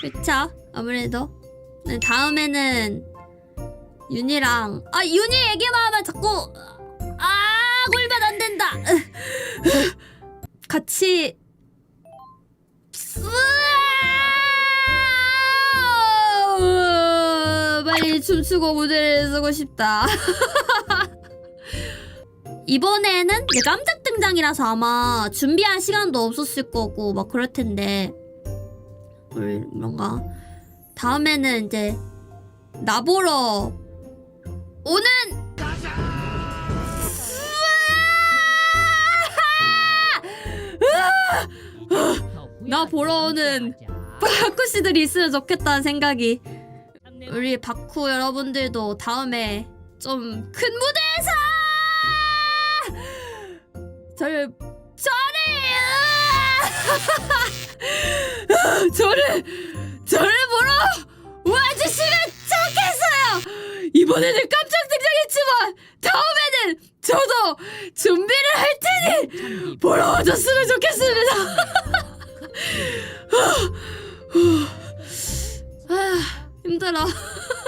그쵸? 아무래도. 네, 다음에는 윤이랑 아 윤이 얘기만 하면 자꾸. 아 골반 안 된다. 같이! 빨리 춤추고 무대를 쓰고 싶다. 이번에는 깜짝 등장이라서 아마 준비할 시간도 없었을 거고 막 그럴 텐데 뭔가. 다음에는 이제 나보러 오는 나 보러 오는 바쿠 씨들이 있으면 좋겠다는 생각이. 우리 바쿠 여러분들도 다음에 좀 큰 무대에서 저를 저를 저를 보러 와주시면 좋겠어요. 이번에는 깜짝 등장했지만 다음에는 저도 준비를 할 테니 보러 와줬으면 좋겠습니다. 아, 힘들어.